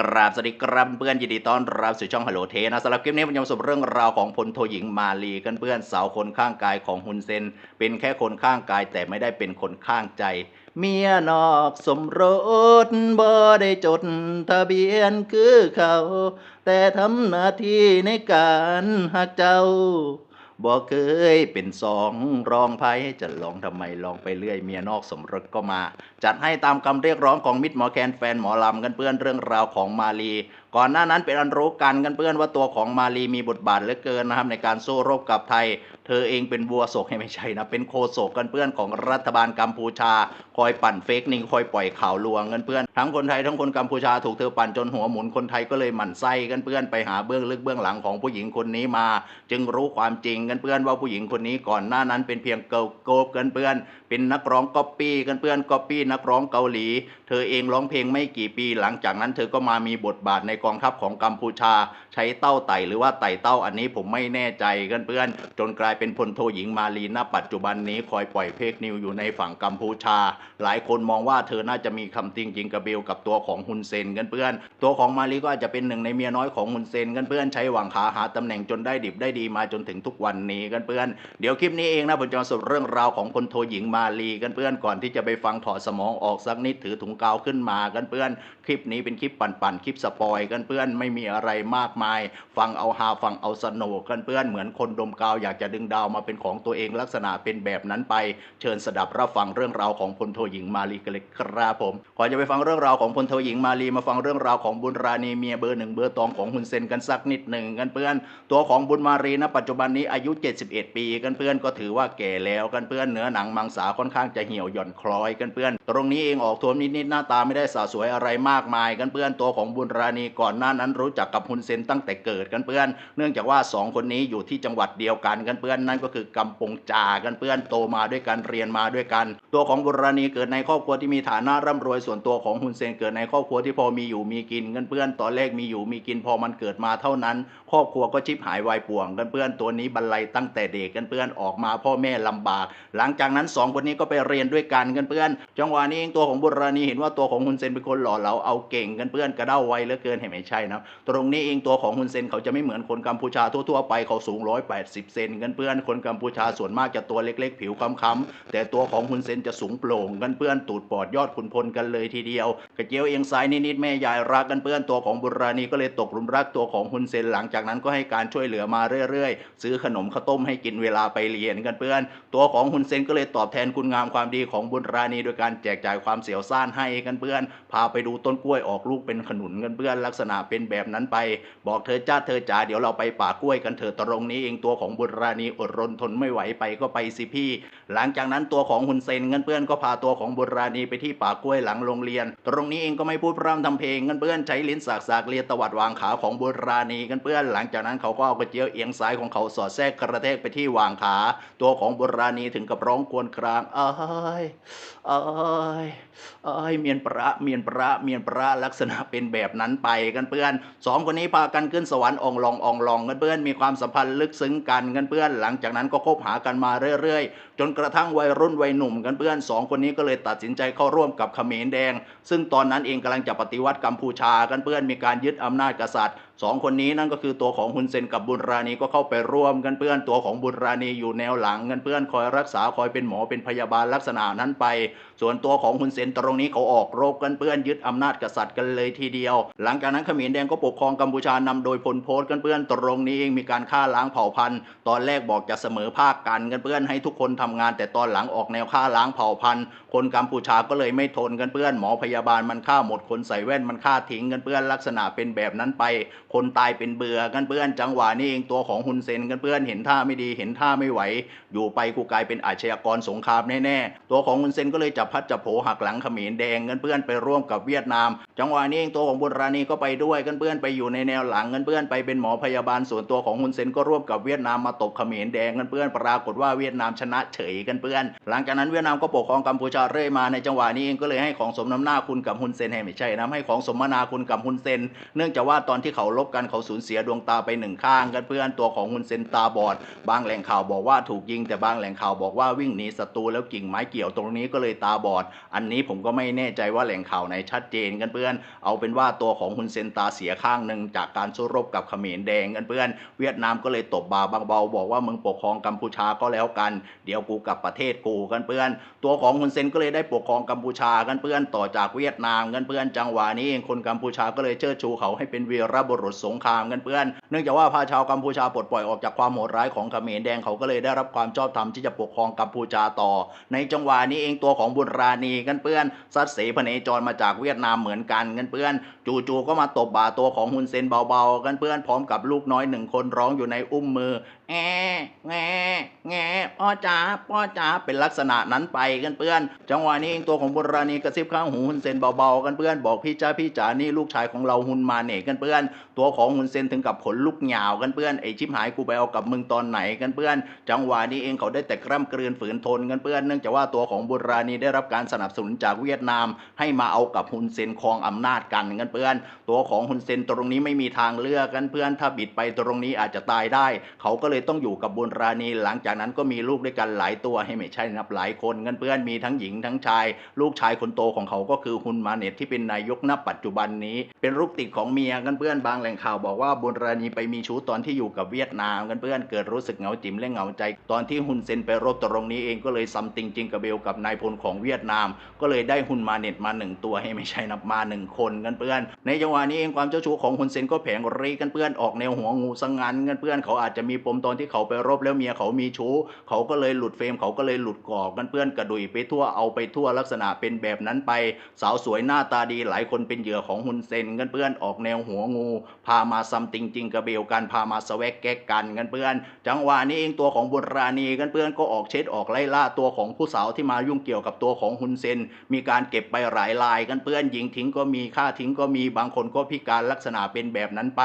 กราบสวัสดีครับเพื่อนยินดีต้อนรับสู่ช่องฮัลโหลเทนะสำหรับคลิปนี้ผมจะมาสรุปเรื่องราวของพลโทหญิงมาลีกันเพื่อนสาวคนข้างกายของฮุนเซน เป็นแค่คนข้างกายแต่ไม่ได้เป็นคนข้างใจ เมียนอกสมรสบ่ได้จดทะเบียนคือเขา แต่ทำหน้าที่ในการหักเจ้า บ่เคยเป็นสองรองไพ่จะลองทำไมลองไปเรื่อยเมียนอกสมรสก็มา จัดให้ตามคำเรียกร้องของมิตรหมอแคนแฟนหมอลำกันเพื่อนเรื่องราวของมาลี ก่อนหน้านั้นเป็นอันรู้กันกันเพื่อนว่าตัวของมาลีมีบทบาทเหลือเกินนะครับในการสู้รบกับไทย ธอเองเป็นวัวโศกให้ไม่ใช่นะ เป็นโคโศกกันเพื่อนของรัฐบาลกัมพูชา คอยปั่นเฟกนิวคอยปล่อยข่าวลวงกันเพื่อน ทั้งคนไทยทั้งคนกัมพูชาถูกเธอปั่นจนหัวหมุนคนไทยก็เลยหมั่นไส้กันเพื่อนไปหาเบื้องลึกเบื้องหลังของผู้หญิงคนนี้มา จึงรู้ความจริงกันเพื่อนว่าผู้หญิงคนนี้ก่อนหน้านั้นเป็นเพียงเกิลโกบกันเพื่อน เป็นนักร้องก๊อปปี้กันเพื่อนก๊อปปี้นักร้องเกาหลี เธอเองร้องเพลงไม่กี่ปี หลังจากนั้นเธอก็มามีบทบาทในกองทัพของกัมพูชา ใช้เต้าไต่หรือว่าไต่เต้าอันนี้ผมไม่แน่ใจกันเพื่อน จนกลายเป็นพลโทหญิงมาลีณปัจจุบันนี้คอยปล่อยเพกนิวอยู่ในฝั่งกัมพูชา หลายคนมองว่าเธอน่าจะมีคำติงจริงกระเบลกับตัวของฮุนเซนกันเพื่อน ตัวของมาลีก็อาจจะเป็นหนึ่งในเมียน้อยของฮุนเซนกันเพื่อนใช้หวังขาหาตำแหน่งจนได้ดิบได้ดีมาจนถึงทุกวันนี้กันเพื่อน เดี๋ยวคลิปนี้เองนะผมจะมสรุปเรื่องราวของพลโทหญิงมาลีกันเพื่อนก่อนที่จะไปฟังถอดสมองออกสักนิดถือถุงกาวขึ้นมากันเพื่อน คลิปนี้เป็นคลิปปั่นๆคลิปสปอยกันเพื่อนไม่มีอะไรมากมาย ฟังเอาฮาฟังเอาสนุกกันเพื่อนเหมือนคนดมกาวอยากจะดึงดาวมาเป็นของตัวเองลักษณะเป็นแบบนั้นไป เชิญสดับรับฟังเรื่องราวของพลโทหญิงมาลีกันเลยครับผมก่อนจะไปฟังเรื่องราวของพลโทหญิงมาลีมาฟังเรื่องราวของบุญราณีเมียเบอร์หนึ่งเบอร์ตองของฮุนเซนกันสักนิดหนึ่งกันเพื่อน ตัวของบุญมารีนะปัจจุบันนี้อายุ 71 ปีกันเพื่อนก็ถือว่าแก่แล้วกันเพื่อนเนื้อหนังมังสาค่อนข้างจะเหี่ยวหย่อนคล้อยกันเพื่อน ตรงนี้เองออกทวมนิดๆหน้าตาไม่ได้สาวสวยอะไรมากมายกันเพื่อนตัวของบุญราณีก่อนหน้านั้นรู้จักกับฮุนเซนตั้งแต่เกิดกันเพื่อน เนื่องจากว่าสองคนนี้อยู่ที่จังหวัดเดียวกันกันเพื่อนนั่นก็คือกำปงจากันเพื่อนโตมาด้วยกันเรียนมาด้วยกัน ตัวของบุรณีเกิดในครอบครัวที่มีฐานะร่ำรวยส่วนตัวของฮุนเซนเกิดในครอบครัวที่พอมีอยู่มีกินกันเพื่อนตอนแรกมีอยู่มีกินพอมันเกิดมาเท่านั้น ครอบครัวก็ชิบหายวายป่วงกันเพื่อนตัวนี้บรรลัยตั้งแต่เด็กกันเพื่อนออกมาพ่อแม่ลำบาก หลังจากนั้นสองคนนี้ก็ไปเรียนด้วยกันกันเพื่อนจังหวะนี้เองตัวของบุรณีเห็นว่าตัวของฮุนเซนเป็นคนหล่อเหลาเอาเก่งกันเพื่อนกระเด้าไวเหลือเกินเห็นไม่ใช่นะตรงนี้เองตัวของฮุนเซนเขาจะไม่เหมือนคนกัมพูชาทั่วๆไปเขาสูง 180 เซนกันเพื่อนคนกัมพูชาส่วนมากจะตัวเล็กๆ ผิวค้ำๆแต่ตัวของฮุนเซนจะสูงโปร่งกันเพื่อนตูดปอดยอดขุนพลกันเลยทีเดียว กระเจียวเอียงซ้ายนิดๆแม่ยายรักกันเพื่อนตัวของบุราณีก็เลยตกหลุมรักตัวของฮุนเซนหลังจากนั้นก็ให้การช่วยเหลือมาเรื่อยๆ ซื้อขนมข้าวต้มให้กินเวลาไปเรียนกันเพื่อน ตัวของฮุนเซนก็เลยตอบแทนคุณงามความดีของบุราณีโดยการแจกจ่ายความเสียวซ่านให้กันเพื่อน พาไปดูต้นกล้วยออกลูกเป็นขนุนกันเพื่อนลักษณะเป็นแบบนั้นไป บอกเธอจ้าเธอจ๋าเดี๋ยวเราไปป่ากล้วยกันเถอะตรงนี้เองตัวของบุราณีอดรนทนไม่ไหวไปก็ไปสิพี่ หลังจากนั้นตัวของฮุนเซนกันเพื่อนก็พาตัวของบุราณีไปที่ป่ากล้วยหลังโรงเรียน ตรงนี้เองก็ไม่พูดพร่ำทำเพลงกันเพื่อนใช้ลิ้นสากสากเลียตวัดวางขาของบุราณีกันเพื่อน หลังจากนั้นเขาก็เอากระเจียวเอียงซ้ายของเขาสอดแทรกกระแทกไปที่วางขา ตัวของบุราณีถึงกับร้องควญครางเอ้ยเอ้ยเอ้ยเมียนประเมียนประเมียนประลักษณะเป็นแบบนั้นไปกันเพื่อนสองคนนี้พากันขึ้นสวรรค์องลององลองกันเพื่อนมีความสัมพันธ์ลึกซึ้งกันกันเพื่อนหลังจากนั้นก็คบหากันมาเรื่อยๆ จนกระทั่งวัยรุ่นวัยหนุ่มกันเพื่อนสองคนนี้ก็เลยตัดสินใจเข้าร่วมกับเขมรแดง ซึ่งตอนนั้นเองกำลังจะปฏิวัติกัมพูชากันเพื่อนมีการยึดอำนาจกษัตริย์ สองคนนี้นั่นก็คือตัวของฮุนเซนกับบุญราณีก็เข้าไปร่วมกันเพื่อนตัวของบุญราณีอยู่แนวหลังกันเพื่อนคอยรักษาคอยเป็นหมอเป็นพยาบาลลักษณะนั้นไป ส่วนตัวของฮุนเซนตรงนี้เขาออกรบกันเพื่อนยึดอำนาจกษัตริย์กันเลยทีเดียว หลังจากนั้นขมรแดงก็ปกครองกัมพูชานำโดยพลโพสกันเพื่อนตรงนี้เองมีการฆ่าล้างเผ่าพันธุ์ ตอนแรกบอกจะเสมอภาคกันกันเพื่อนให้ทุกคนทำงาน แต่ตอนหลังออกแนวฆ่าล้างเผ่าพันธุ์ คนกัมพูชาก็เลยไม่ทนกันเพื่อนหมอพยาบาลมันฆ่าหมดคนใส่แว่นมันฆ่าทิ้งกันเพื่อนลักษณะเป็นแบบนั้นไปคนตายเป็นเบื่อกันเพื่อนจังหวะนี้เองตัวของฮุนเซนกันเพื่อนเห็นท่าไม่ดีเห็นท่าไม่ไหว อยู่ไปกูกลายเป็นอาชญากรสงครามแน่ๆตัวของฮุนเซนก็เลยจับพัดจับโผหักหลังเขมรแดงกันเพื่อนไปร่วมกับเวียดนาม จังหวะนี้เองตัวของบุราณีก็ไปด้วยกันเพื่อนไปอยู่ในแนวหลังกันเพื่อนไปเป็นหมอพยาบาลส่วนตัวของฮุนเซนก็ร่วมกับเวียดนามมาตบเขมรแดงกันเพื่อนปรากฏว่าเวียดนามชนะเฉยกันเพื่อน หลังจากนั้นเวียดนามก็ปกครองกัมพูชาเรื่อยมาในจังหวะนี้เองก็เลยให้ของสมน้ำหน้าคุณกับฮุนเซนให้ไม่ใช่นะให้ของสมนาคุณกับฮุนเซน เนื่องจากว่าตอนที่เขาลรบกันเขาสูญเสียดวงตาไปหนึ่งข้างกันเพื่อนตัวของฮุนเซนตาบอด บางแหล่งข่าวบอกว่าถูกยิงแต่บางแหล่งข่าวบอกว่าวิ่งหนีศัตรูแล้วกิ่งไม้เกี่ยวตรงนี้ก็เลยตาบอด อันนี้ผมก็ไม่แน่ใจว่าแหล่งข่าวไหนชัดเจนกันเพื่อน เอาเป็นว่าตัวของฮุนเซนตาเสียข้างหนึ่งจากการสู้รบกับเขมรแดงกันเพื่อน เวียดนามก็เลยตบบาบางเบาบอกว่ามึงปกครองกัมพูชาก็แล้วกัน เดี๋ยวกูกลับประเทศกูกันเพื่อน ตัวของฮุนเซนก็เลยได้ปกครองกัมพูชากันเพื่อนต่อจากเวียดนามกันเพื่อนจังหวะนี้เองคนกัมพูชาก็เลยเชิดชูเขาให้เป็นวีรบุรุษสงครามกันเพื่อน เนื่องจากว่าพาชาวกัมพูชาปลดปล่อยออกจากความโหดร้ายของเขมรแดงเขาก็เลยได้รับความชอบธรรมที่จะปกครองกัมพูชาต่อ ในจังหวะนี้เองตัวของบุญราณีกันเพื่อนซัดเสพเนจรมาจากเวียดนามเหมือนกันกันเพื่อน จู่ๆก็มาตบบ่าตัวของฮุนเซนเบาๆกันเพื่อนพร้อมกับลูกน้อยหนึ่งคนร้องอยู่ในอุ้มมือแง่แง่แง่พ่อจ๋าพ่อจ๋าเป็นลักษณะนั้นไปกันเพื่อน จังหวะนี้เองตัวของบุญราณีกระซิบข้างหูฮุนเซนเบาๆกันเพื่อนบอกพี่จ้าพี่จ๋านี่ลูกชายของเราฮุนมาเน่กันเพื่อนตัวของฮุนเซนถึงกับขนลุกหยาวกันเพื่อนไอชิบหายกูไปเอากับมึงตอนไหนกันเพื่อน จังหวะนี้เองเขาได้แต่กร่ำกลืนฝืนทนกันเพื่อนเนื่องจากว่าตัวของบุราณีได้รับการสนับสนุนจากเวียดนาม ให้มาเอากับฮุนเซนครองอำนาจกันกันเพื่อน ตัวของฮุนเซนตรงนี้ไม่มีทางเลือกกันเพื่อน ถ้าบิดไปตรงนี้อาจจะตายได้ เขาก็เลยต้องอยู่กับบุราณีหลังจากนั้นก็มีลูกด้วยกันหลายตัวให้ไม่ใช่นับหลายคนกันเพื่อนมีทั้งหญิงทั้งชาย ลูกชายคนโตของเขาก็คือฮุนมาเนตที่เป็นนายกณปัจจุบันนี้ เป็นลูกติดของเมียกันเพื่อนบางแหล่งข่าวบอกว่าบุญราณีไปมีชู้ตอนที่อยู่กับเวียดนามกันเพื่อนเกิดรู้สึกเหงาจิ๋มและเหงาใจ ตอนที่ฮุนเซนไปรบตรงนี้เองก็เลยซัมติงจิงกระเบลกับนายพลของเวียดนาม ก็เลยได้ฮุนมาเน็ตมาหนึ่งตัวให้ไม่ใช่นับมาหนึ่งคนกันเพื่อน ในจังหวะนี้เองความเจ้าชู้ของฮุนเซนก็แผงรีกันเพื่อนออกแนวหัวงูสังงันกันเพื่อนเขาอาจจะมีปมตอนที่เขาไปรบแล้วเมียเขามีชู้ เขาก็เลยหลุดเฟรมเขาก็เลยหลุดกรอบกันเพื่อนกระดุยไปทั่วเอาไปทั่วลักษณะเป็นแบบนั้นไป สาวสวยหน้าตาดีหลายคนเป็นเหยื่อของฮุนเซนกันเพื่อนออกแนวหัวงู พามาซัมติงจิงกระเบลกันพามาสแวกแกกกันกันเพื่อน จังหวะนี้เองตัวของบุญราณีกันเพื่อนก็ออกเช็ดออกไล่ล่าตัวของผู้สาวที่มายุ่งเกี่ยวกับตัวของฮุนเซน มีการเก็บไปหลายลายกันเพื่อนยิงทิ้งก็มีฆ่าทิ้งก็มีบางคนก็พิการลักษณะเป็นแบบนั้นไป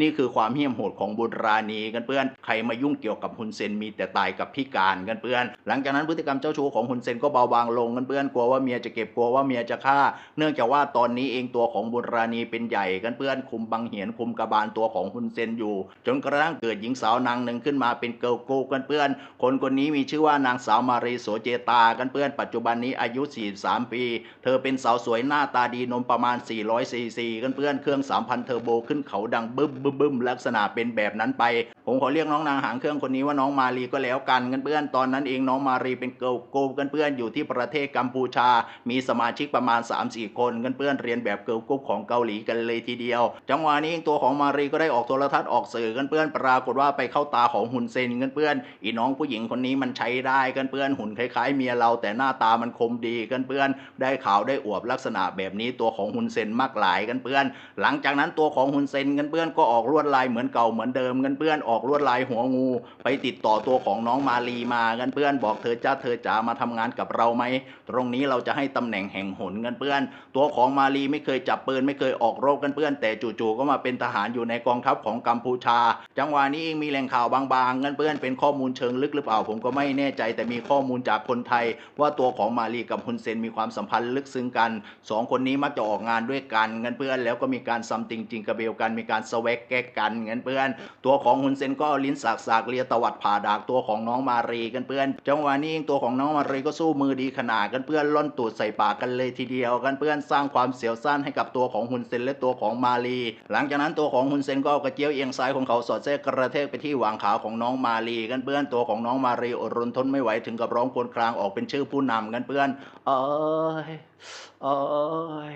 นี่คือความเหี้ยมโหดของบุญราณีกันเพื่อน ใครมายุ่งเกี่ยวกับฮุนเซนมีแต่ตายกับพิการกันเพื่อน หลังจากนั้นพฤติกรรมเจ้าชู้ของฮุนเซนก็เบาบางลงกันเพื่อนกลัวว่าเมียจะเก็บกลัวว่าเมียจะฆ่า เนื่องจากว่าตอนนี้เองตัวของบุญราณีเป็นใหญ่กันเพื่อนคุมบังเหียนคุมกระบาลตัวของฮุนเซนอยู่ จนกระทั่งเกิดหญิงสาวนางหนึ่งขึ้นมาเป็นเกิร์ลโกกันเพื่อน คนคนนี้มีชื่อว่านางสาวมารีโสเจตากันเพื่อนปัจจุบันนี้อายุ 43 ปี เธอเป็นสาวสวยหน้าตาดีนมประมาณ 400ซีซีกันเพื่อนเครื่อง 3,000 เทอร์โบขึ้นเขาดังบึ้มบึ้มบึ้มลักษณะเป็นแบบนั้นไป ผมขอเรียกน้องนางหางเครื่องคนนี้ว่าน้องมารีก็แล้วกันกันเพื่อนตอนนั้นเองน้องมารีเป็นเกิร์ลโกกันเพื่อนอยู่ที่ประเทศกัมพูชา มีสมาชิกประมาณ 3-4 คนกันเพื่อนเรียนแบบเกิร์ลกรุ๊ปของเกาหลีกันเลยทีเดียว จังหวะนี้ตัวของมารีก็ได้ออกโทรทัศน์ออกสื่อกันเพื่อนปรากฏว่าไปเข้าตาของฮุนเซนกันเพื่อนอีน้องผู้หญิงคนนี้มันใช้ได้กันเพื่อนหุ่นคล้ายๆ เมียเราแต่หน้าตามันคมดีกันเพื่อนได้ข่าวได้อวบลักษณะแบบนี้ตัวของฮุนเซนมากหลายกันเพื่อน หลังจากนั้นตัวของฮุนเซนกันเพื่อนก็ออกลวดลายเหมือนเก่าเหมือนเดิมกันเพื่อนออกลวดลายหัวงู ไปติดต่อตัวของน้องมาลีมากันเพื่อนบอกเธอจ้าเธอจ๋ามาทำงานกับเราไหมตรงนี้เราจะให้ตำแหน่งแห่งหนกันเพื่อน ตัวของมาลีไม่เคยจับปืนไม่เคยออกรบกันเพื่อน แต่จู่ๆก็มาเป็นทหารอยู่ในกองทัพของกัมพูชา จังหวะนี้เองมีแหล่งข่าวบางๆกันเพื่อนเป็นข้อมูลเชิงลึกหรือเปล่า ผมก็ไม่แน่ใจแต่มีข้อมูลจากคนไทย ว่าตัวของมาลีกับฮุนเซนมีความสัมพันธ์ลึกซึ้งกันสองคนนี้มักจะออกงานด้วยกันกันเพื่อนแล้วก็มีการซัมติงจิงกระเบลกันมีการสวกแกกกันกันเพื่อน ตัวของฮุนเซนก็เอาลิ้นสากสากเลียตวัดผ่าดากตัวของน้องมารีกันเพื่อน จังหวะนี้เองตัวของน้องมารีก็สู้มือดีขนาดกันเพื่อนล่อนตูดใส่ปากกันเลยทีเดียวกันเพื่อนสร้างความเสียวซ่านให้กับตัวของฮุนเซนและตัวของมาลี หลังจากนั้นตัวของฮุนเซนก็เอากระเจียวเอียงซ้ายของเขาสอดแทรกกระเทกไปที่หว่างขาของน้องมาลีกันเพื่อนตัวของน้องมาลีอดรนทนไม่ไหวถึงกับร้องครวญครางออกเป็นชื่อผู้นำกันเพื่อนเอ้ย เอ้ย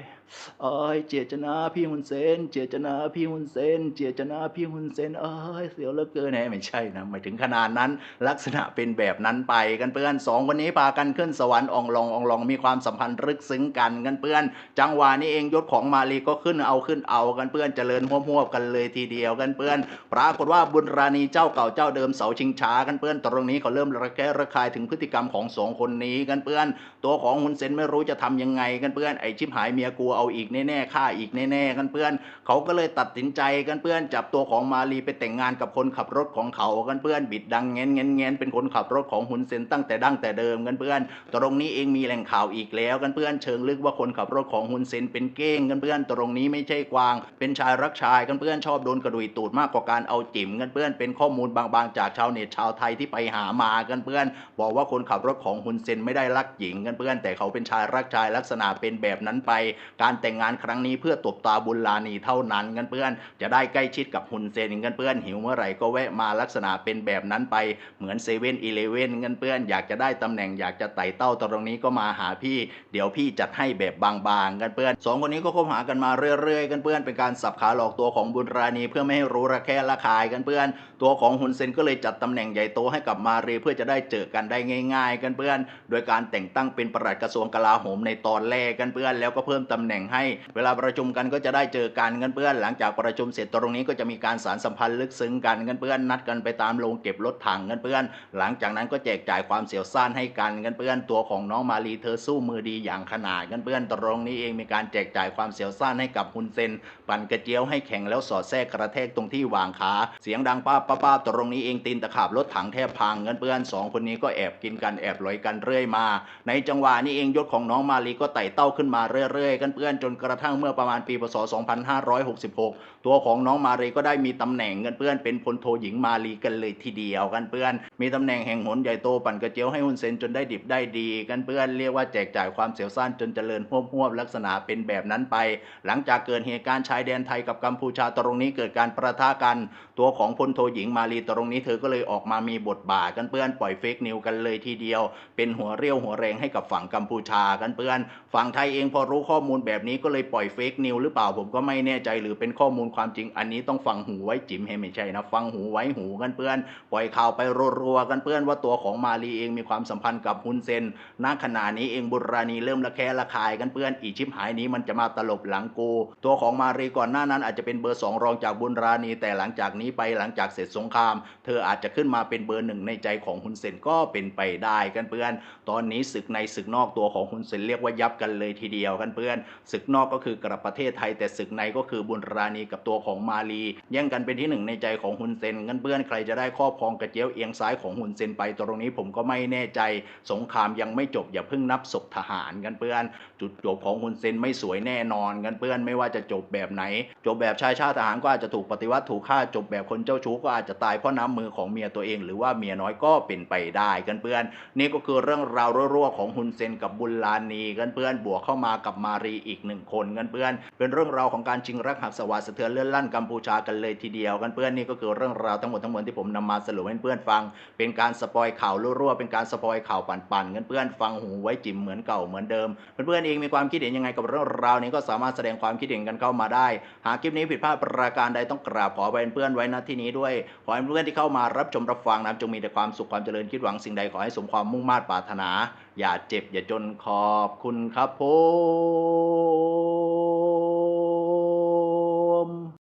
เอ้ยเจตนาพี่ฮุนเซน เจตนาพี่ฮุนเซน เจตนาพี่ฮุนเซนเอ้ยเสียวเหลือเกินแหมไม่ใช่นะไม่ถึงขนาดนั้น ลักษณะเป็นแบบนั้นไปกันเพื่อนสองคนนี้พากันขึ้นสวรรค์อองลองอองลองมีความสัมพันธ์ลึกซึ้งกันกันเพื่อน จังหวะนี้เองยศของมาลีก็ขึ้นเอาขึ้นเอากันเพื่อนเจริญหัวหัวกันเลยทีเดียวกันเพื่อน ปรากฏว่าบุญราณีเจ้าเก่าเจ้าเดิมเสาชิงช้ากันเพื่อนตรงนี้เขาเริ่มระแคะระคายถึงพฤติกรรมของสองคนนี้กันเพื่อน ตัวของฮุนเซนไม่รู้จะทำยังไงกันเพื่อนไอชิบหายเมียกูเอาเอาอีกแน่ๆฆ่าอีกแน่ๆกันเพื่อน เขาก็เลยตัดสินใจกันเพื่อน จับตัวของมาลีไปแต่งงานกับคนขับรถของเขากันเพื่อนบิดดังเงี้ยเงี้ยเงี้ยเป็นคนขับรถของฮุนเซนตั้งแต่ดั้งแต่เดิมกันเพื่อน ตรงนี้เองมีแหล่งข่าวอีกแล้วกันเพื่อนเชิงลึกว่าคนขับรถของฮุนเซนเป็นเก้งกันเพื่อน ตรงนี้ไม่ใช่กวาง เป็นชายรักชายกันเพื่อนชอบโดนกระดุยตูดมากกว่าการเอาจิ๋มกันเพื่อนเป็นข้อมูลบางๆ จากชาวเน็ตชาวไทยที่ไปหามากันเพื่อน บอกว่าคนขับรถของฮุนเซนไม่ได้รักหญิงกันเพื่อน แต่เขาเป็นชายรักชายลัักษณะเป็นแบบนั้นไป การแต่งงานครั้งนี้เพื่อตบตาบุญลานีเท่านั้นกันเพื่อน จะได้ใกล้ชิดกับฮุนเซนกันเพื่อนหิวเมื่อไหร่ก็แวะมาลักษณะเป็นแบบนั้นไปเหมือนเซเว่นอีเลเว่นกันเพื่อนอยากจะได้ตำแหน่งอยากจะไต่เต้าตรงนี้ก็มาหาพี่ เดี๋ยวพี่จัดให้แบบบางๆกันเพื่อนสองคนนี้ก็คบหากันมาเรื่อยๆ กันเพื่อนเป็นการสับขาหลอกตัวของบุญรานีเพื่อไม่ให้รู้ระแคะระคายกันเพื่อน ตัวของฮุนเซนก็เลยจัดตำแหน่งใหญ่โตให้กับมาเรีเพื่อจะได้เจอกันได้ง่าย ๆ กันเพื่อน โดยการแต่งตั้งเป็นประหลัดกระทรวงกลาโหมในตอนแรกกันเพื่อนแล้วก็เพิ่มตำแหน่งให้ เวลาประชุมกันก็จะได้เจอกันกันเพื่อน หลังจากประชุมเสร็จตรงนี้ก็จะมีการสารสัมพันธ์ลึกซึ้งกันกันเพื่อนนัดกันไปตามโรงเก็บรถถังกันเพื่อน หลังจากนั้นก็แจกจ่ายความเสียวซ่านให้กันกันเพื่อนตัวของน้องมารีเธอสู้มือดีอย่างขนาดกันเพื่อนตรงนี้เองมีการแจกจ่ายความเสียวซ่านให้กับฮุนเซน ปั่นกระเจียวให้แข็งแล้วสอดแทรกกระแทกตรงที่วางขาเสียงดังป้าป้าป้าตรงนี้เองตีนตะขาบรถถังแทบพังกันเพื่อนสองคนนี้ก็แอบกินกันแอบลอยกันเรื่อยมา ในจังหวะนี้เองยศของน้องมาลีก็ไต่เต้าขึ้นมาเรื่อยๆ กันเพื่อนจนกระทั่งเมื่อประมาณปีพศ 2566 ตัวของน้องมาลีก็ได้มีตำแหน่งกันเพื่อนเป็นพลโทหญิงมาลีกันเลยทีเดียวกันเพื่อน มีตำแหน่งแห่งหนใหญ่โตปั่นกระเจียวให้ฮุนเซนจนได้ดิบได้ดีกันเพื่อนเรียกว่าแจกจ่ายความเสียวซ่านจนเจริญหวบหวลักษณะเป็นแบบนั้นไป หลังจากเกิดเหตุการณ์ชายแดนไทยกับกัมพูชาตรงนี้เกิดการประทะกัน ตัวของพลโทหญิงมาลีตรงนี้เธอก็เลยออกมามีบทบาทกันเพื่อนปล่อยเฟกนิวกันเลยทีเดียว เป็นหัวเรี่ยวหัวแรงให้กับฝั่งกัมพูชากันเพื่อนฝั่งไทยเองพอรู้ข้อมูลแบบนี้ก็เลยปล่อยเฟกนิวหรือเปล่าผมก็ไม่แน่ใจหรือเป็นข้อมูลความจริงอันนี้ต้องฟังหูไว้จิ๋มให้ไม่ใช่นะ ฟังหูไว้หูกันเพื่อน ปล่อยข่าวไปรัวๆกันเพื่อนว่าตัวของมาลีเองมีความสัมพันธ์กับฮุนเซนณขณะนี้เองบุรานีเริ่มระแคะระคายกันเพื่อนอีชิปหายนี้มันจะมาตลบหลังกู ตัวของมารีก่อนหน้านั้นอาจจะเป็นเบอร์สองรองจากบุรานีแต่หลังจากนี้ไปหลังจากเสร็จสงคราม เธออาจจะขึ้นมาเป็นเบอร์หนึ่งในใจของฮุนเซนก็เป็นไปได้กันเพื่อน ตอนนี้ศึกในศึกนอกตัวของฮุนเซนเรียกว่ายับกันเลยทีเดียวกันเพื่อนศึกนอกก็คือกับประเทศไทย แต่ศึกในก็คือบุญรานีกับตัวของมาลี แย่งกันเป็นที่หนึ่งในใจของฮุนเซนกันเพื่อนใครจะได้ครอบครองกระเจียวเอียงซ้ายของฮุนเซนไปตรงนี้ผมก็ไม่แน่ใจ สงครามยังไม่จบอย่าเพิ่งนับศพทหารกันเพื่อน จุดจบของฮุนเซนไม่สวยแน่นอนกันเพื่อนไม่ว่าจะจบแบบไหน จบแบบชายชาติทหารก็อาจจะถูกปฏิวัติถูกฆ่าจบแบบคนเจ้าชู้ก็อาจจะตายเพราะน้ำมือของเมียตัวเอง หรือว่าเมียน้อยก็เป็นไปได้กันเพื่อน นี่ก็คือเรื่องราวรั่วๆของฮุนเซนกับบุลลานีกันเพื่อนบวกเข้ามากับมารีอีกหนึ่งคนกันเพื่อน เป็นเรื่องราวของการชิงรักหักสวัสดิ์สะเทือนเลื่อนลั่นกัมพูชากันเลยทีเดียวกันเพื่อนนี่ก็คือเรื่องราวทั้งหมดทั้งมวลที่ผมนำมาสรุปให้เพื่อนฟัง เป็นการสปอยข่าวรั่วๆเป็นการสปอยข่าวปั่นๆกันเพื่อนฟังหูไว้จิ๋มเหมือนเก่าเหมือนเดิมเพื่อนๆเองมีความคิดเห็นยังไงกับเรื่องราวนี้ก็สามารถแสดงความคิดเห็นกันเข้ามาได้ หากคลิปนี้ผิดพลาดประการใดต้องกราบขอไปเพื่อนไว้ณที่นี้ด้วยขอให้เพื่อนที่เข้ามารับชมรับฟังนะจงมีแต่ความสุขความเจริญคิดหวังสิ่งใดขอให้สมความมุ่งมา่ปรารถนา อย่าเจ็บอย่าจนขอบคุณครับผม